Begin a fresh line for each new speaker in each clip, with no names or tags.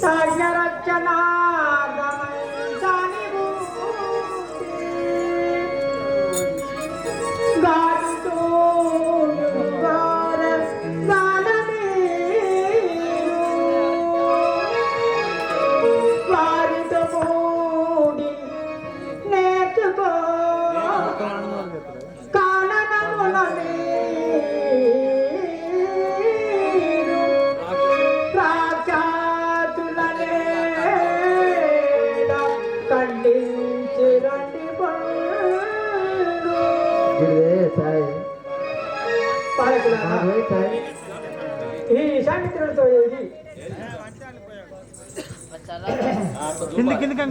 सागराच्या नादा ఈ విషామిత్రులతో ఏది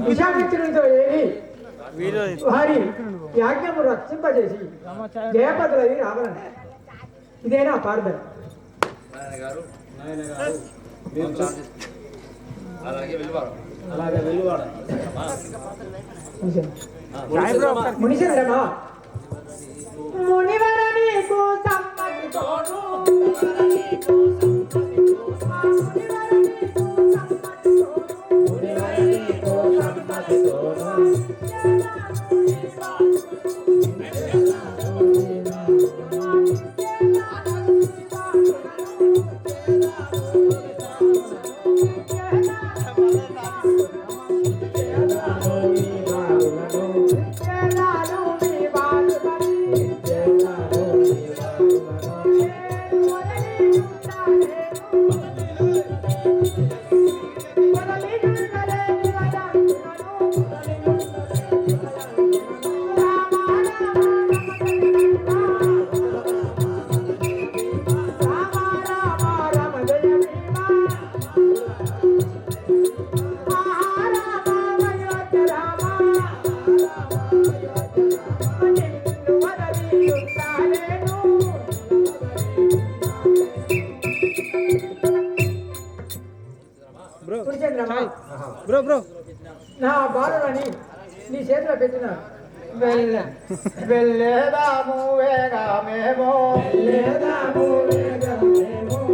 విషామిత్రులతో ఏది వారి యాజ్ఞము రక్షింపజేసి జయపదులది రావణ ఇదేనా పార్థన మునిచంద్రమా మునివర నీకు Oh, Thank you.
Bro bro
నా బాలులని నీ చేతిలో పెట్టిన వెళ్ళ వెళ్ళేదాము వెళ్ళేదాము వేగమేమో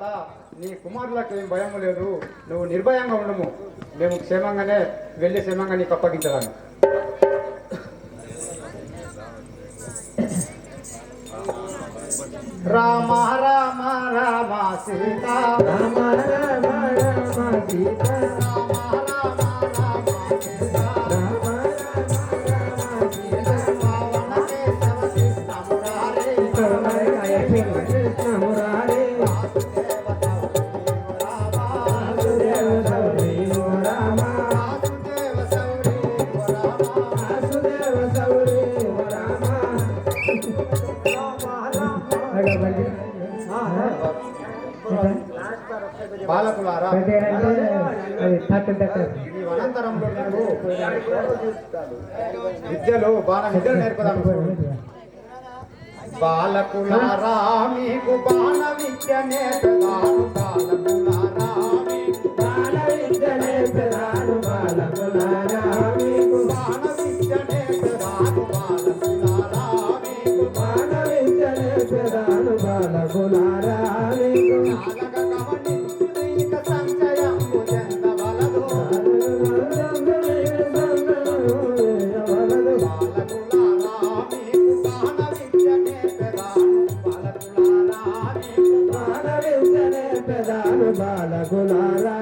ఓహో నీ కుమారులకు ఏం భయం లేదు నువ్వు నిర్భయంగా ఉండము. మేము క్షేమంగానే వెళ్ళి క్షేమంగా నీకు అప్పగించదాను రామ రామ రామ సీత.
రామ రామ రామ సీత.
విద్యలో బాల విద్యలు నేర్పదాను బాలకులారా మీకు బాల విద్య నేర్పదాను బాలకులారా.
బాలకులారా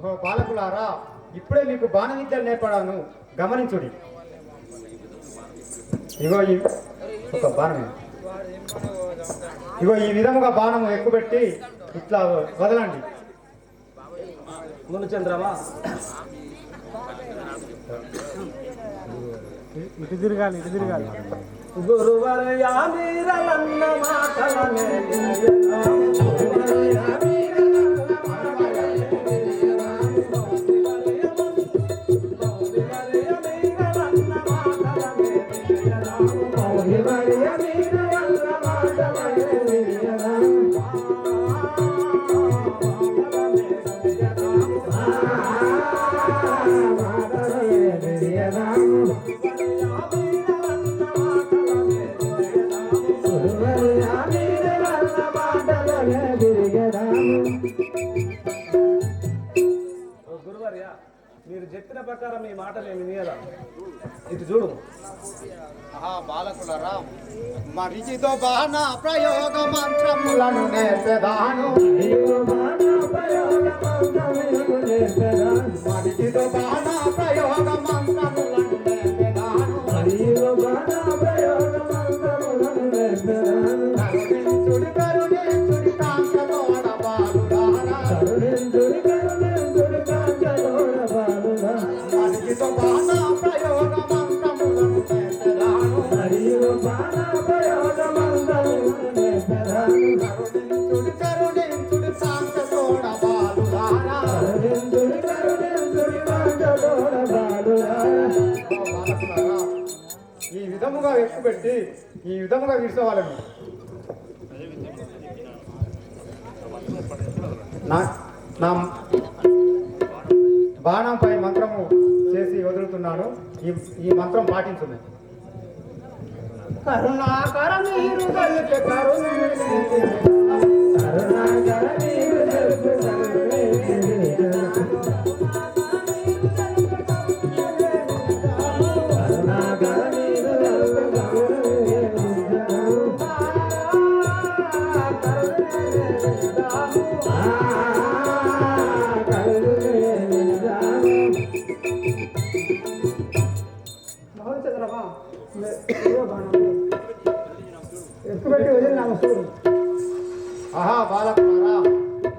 ఓ బాలకులారా ఇప్పుడే మీకు బాణ విద్యలు నేర్పడాను. గమనించుడి. ఇగో ఈ ఒక బాణం. ఇగో ఈ విధముగా బాణము ఎక్కుపెట్టి ఇట్లా వదలండి.
మును చంద్రమా
ఇటు తిరగాలి ఇటు తిరగాలి.
గురువర్యా మీరలన్న మాటలనే గురువర్యా గురువర్య మీరు చెప్పిన ప్రకారం మీ మాట ఏమి వినేలా ఇది చూడు.
బాలకులరా మరిచితో బాణ ప్రయోగ మంత్రములను నేర్పెదాను. మరిచితో బాణ ప్రయోగ మంత్రములను ఈ ఎక్కుపెట్టి ఈ విధముగా విడిచేవాళ్ళని నా నా బాణంపై మంత్రము చేసి వదులుతున్నాను. ఈ ఈ మంత్రం పాటించుంది కరుణాకర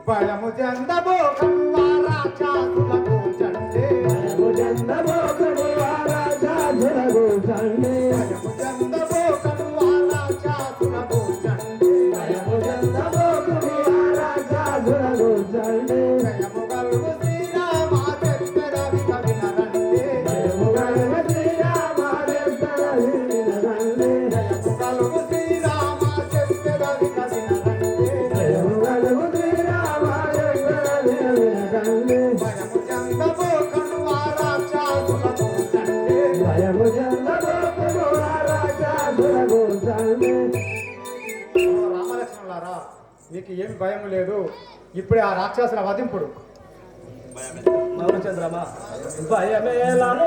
భయము చెందబోకమ్మా మీకు ఏమి భయం లేదు. ఇప్పుడే ఆ రాక్షసుల వధింపుడు.
చంద్రమా భయమేలను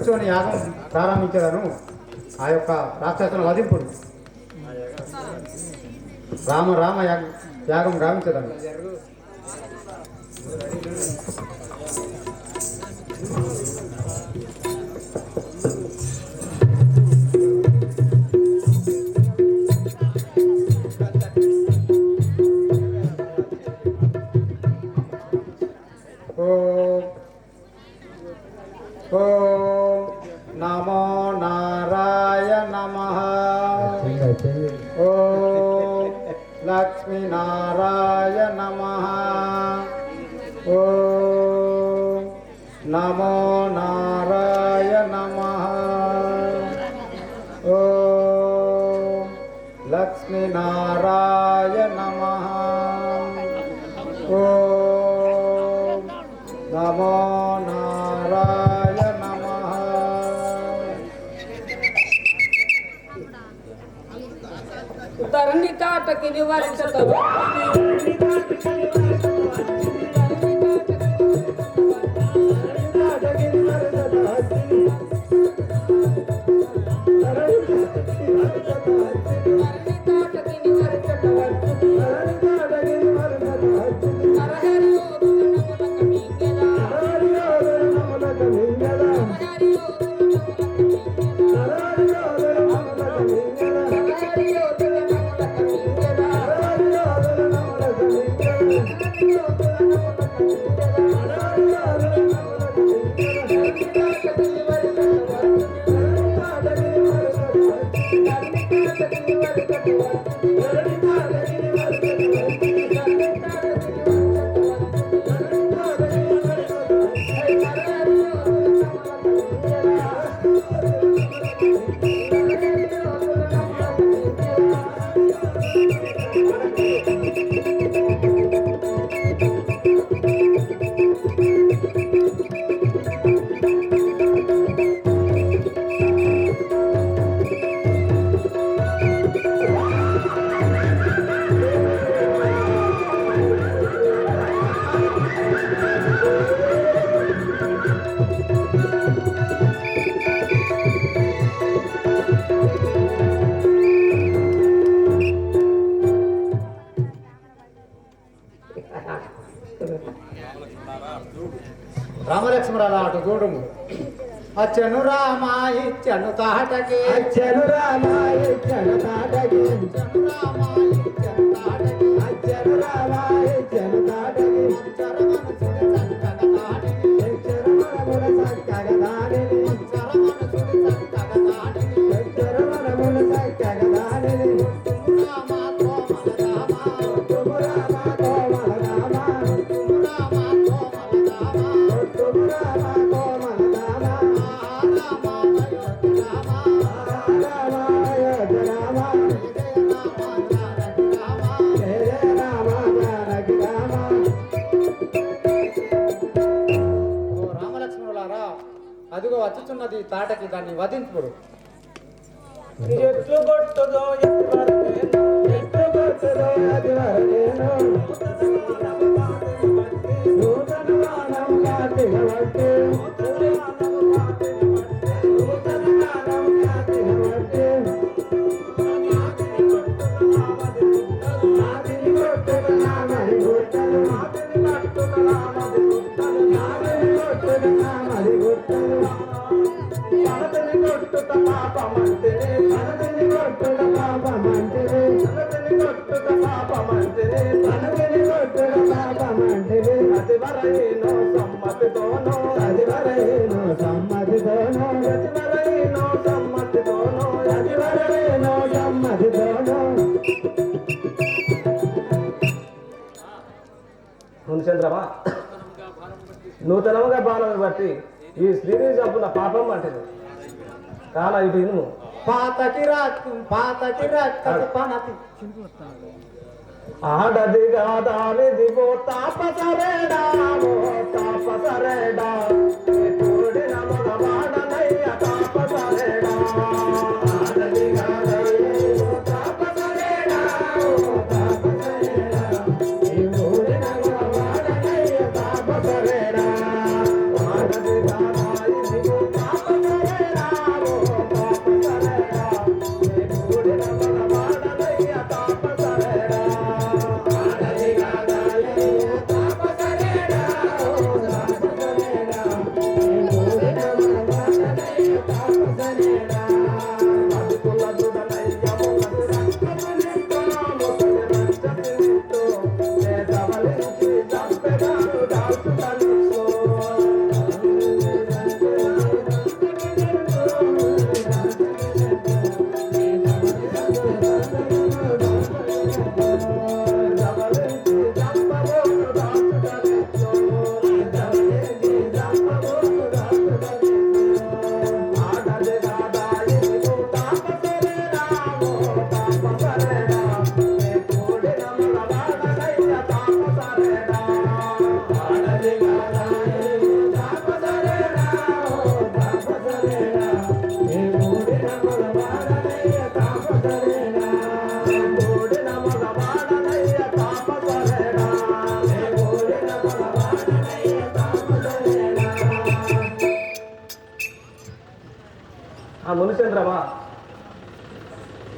కూర్చొని యాగం ప్రారంభించదను ఆ యొక్క రాక్షసుల వధింపుడు రామ రామ యాగం యాగం గావించదను
नमो नारायण नमः। ओ लक्ष्मीनारायण नमः। ओ नमो नारायण
नमः। तरणी ताटकी Thank you. ఇచ్చను తాటకి
అచ్చను రామాయ చను తాటకి
అచ్చను రామ అదిగో వచ్చుచున్నది తాటకి దాన్ని వధించుడు
ఎట్లు కొట్టుదో ఎవ్వరికైనా
ఎట్లు కొట్టుదో అది వరకేనో నూతన వానం కాటిన కొట్టుట పాపమంటిని పడతని కొట్టుట పాపమంటిని పడతని కొట్టుట పాపమంటిని పడతని కొట్టుట పాపమంటిని అది వరైనో సమ్మతితోనో అది వరైనో సమ్మతితోనో అది వరైనో సమ్మతితోనో అది వరైనో
బట్టి ఈ స్త్రీని చంపున పాపం అంటది. కాన ఇటు ఇనుము
పాతకి రక్తం పాతకి పనతి.
ఆడది ఓ తాపసరేడా తాపసరేడా.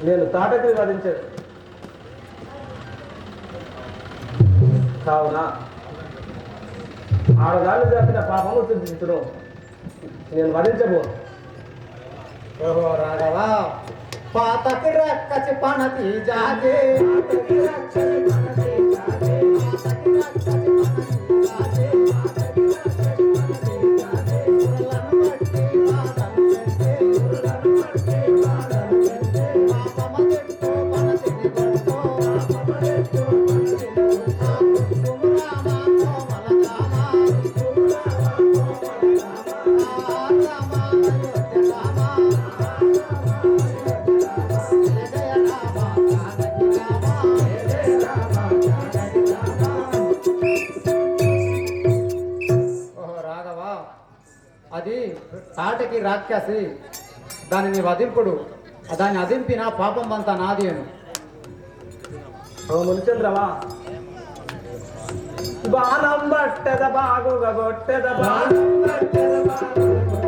నేను తాటకిని వధించాను కావున ఆడదాన్ని జరిపిన పాపము సిద్ధించును నేను వధించబో
ఓహో రాఘవ పాతకి రక్కసి పణతి జాగే పాతకి రక్కసి పణతి జాగే పాతకి రక్కసి పణతి జాగే తాటకి రాక్షసి దానిని వధింపుడు దాన్ని అదింపిన పాపం అంతా నాది అని
ఓ మునిచంద్రమా బాణం బట్టెద బాగుగా గొట్టెద బాణం బట్టెద బాగుగా